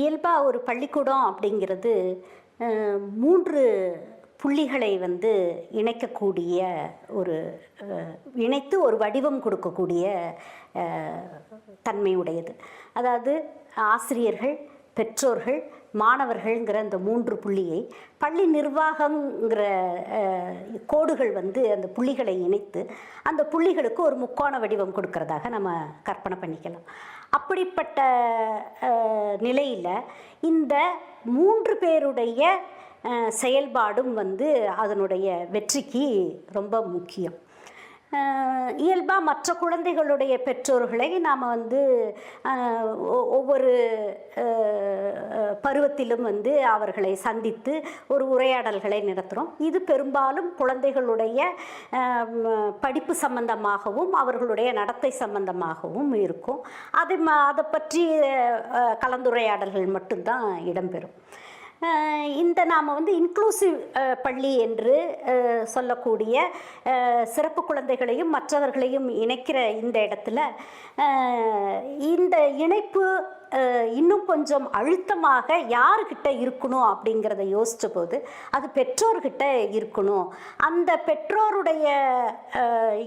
இயல்பாக ஒரு பள்ளிக்கூடம் அப்படிங்கிறது மூன்று புள்ளிகளை வந்து இணைக்கக்கூடிய ஒரு இணைத்து ஒரு வடிவம் கொடுக்கக்கூடிய தன்மையுடையது. அதாவது ஆசிரியர்கள் பெற்றோர்கள் மாணவர்கள்ங்கிற அந்த மூன்று புள்ளியை பள்ளி நிர்வாகங்கிற கோடுகள் வந்து அந்த புள்ளிகளை இணைத்து அந்த புள்ளிகளுக்கு ஒரு முக்கோண வடிவம் கொடுக்கறதாக நம்ம கற்பனை பண்ணிக்கலாம். அப்படிப்பட்ட நிலையில் இந்த மூன்று பேருடைய செயல்பாடும் வந்து அதனுடைய வெற்றிக்கு ரொம்ப முக்கியம். இயல்பாக மற்ற குழந்தைகளுடைய பெற்றோர்களை நாம் வந்து ஒவ்வொரு பருவத்திலும் வந்து அவர்களை சந்தித்து ஒரு உரையாடல்களை நடத்துகிறோம் இது பெரும்பாலும் குழந்தைகளுடைய படிப்பு சம்பந்தமாகவும் அவர்களுடைய நடத்தை சம்பந்தமாகவும் இருக்கும். அது ம அதை பற்றி கலந்துரையாடல்கள் மட்டும்தான் இடம்பெறும். இந்த நாம் வந்து இன்க்ளூசிவ் பள்ளி என்று சொல்லக்கூடிய சிறப்பு குழந்தைகளையும் மற்றவர்களையும் இணைக்கிற இந்த இடத்துல இந்த இணைப்பு இன்னும் கொஞ்சம் அழுத்தமாக யாருக்கிட்ட இருக்கணும் அப்படிங்கிறத யோசித்த போது அது பெற்றோர்கிட்ட இருக்கணும். அந்த பெற்றோருடைய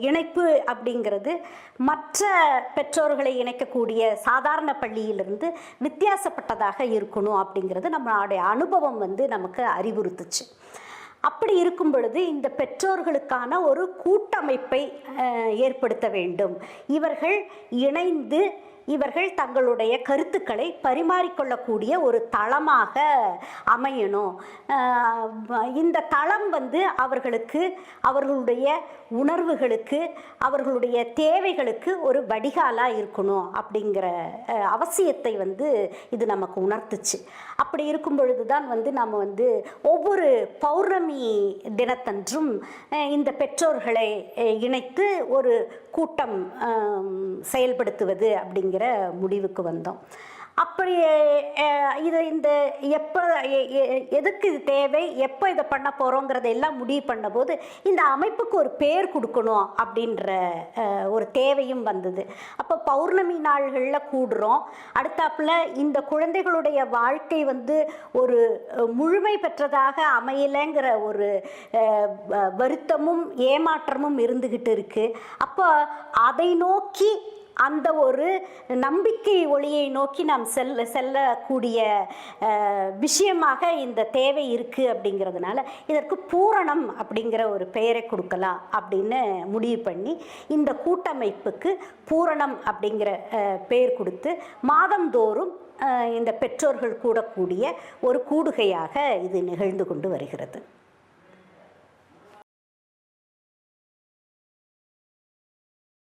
இணைப்பு அப்படிங்கிறது மற்ற பெற்றோர்களை இணைக்கக்கூடிய சாதாரண பள்ளியிலிருந்து வித்தியாசப்பட்டதாக இருக்கணும் அப்படிங்கிறது நம்மளுடைய அனுபவம் வந்து நமக்கு அறிவுறுத்துச்சு. அப்படி இருக்கும் பொழுது இந்த பெற்றோர்களுக்கான ஒரு கூட்டமைப்பை ஏற்படுத்த வேண்டும். இவர்கள் இணைந்து இவர்கள் தங்களுடைய கருத்துக்களை பரிமாறிக்கொள்ளக்கூடிய ஒரு தளமாக அமையணும். இந்த தளம் வந்து அவர்களுக்கு அவர்களுடைய உணர்வுகளுக்கு அவர்களுடைய தேவைகளுக்கு ஒரு வடிகாலாக இருக்கணும் அப்படிங்கிற அவசியத்தை வந்து இது நமக்கு உணர்த்துச்சு. அப்படி இருக்கும் பொழுது தான் வந்து நம்ம வந்து ஒவ்வொரு பௌர்ணமி தினத்தன்றும் இந்த பெற்றோர்களை இணைத்து ஒரு கூட்டம் செயல்படுத்துவது அப்படிங்கிற முடிவுக்கு வந்தோம். அப்படி இது இந்த எப்போ எ- எதுக்கு இது தேவை எப்போ இதை பண்ண போகிறோங்கிறத எல்லாம் முடிவு பண்ணபோது இந்த அமைப்புக்கு ஒரு பேர் கொடுக்கணும் அப்படின்ற ஒரு தேவையும் வந்தது. அப்போ பௌர்ணமி நாள்களில் கூடுறோம். அடுத்தாப்புல இந்த குழந்தைகளுடைய வாழ்க்கை வந்து ஒரு முழுமை பெற்றதாக அமையலைங்கிற ஒரு வருத்தமும் ஏமாற்றமும் இருந்துக்கிட்டு இருக்குது அப்போ அதை நோக்கி அந்த ஒரு நம்பிக்கை ஒளியை நோக்கி நாம் செல்ல செல்லக்கூடிய விஷயமாக இந்த தேவை இருக்குது அப்படிங்கிறதுனால இதற்கு பூரணம் அப்படிங்கிற ஒரு பெயரை கொடுக்கலாம் அப்படின்னு முடிவு பண்ணி இந்த கூட்டமைப்புக்கு பூரணம் அப்படிங்கிற பெயர் கொடுத்து மாதந்தோறும் இந்த பெற்றோர்கள் கூடக்கூடிய ஒரு கூடுகையாக இது நிகழ்ந்து கொண்டு வருகிறது.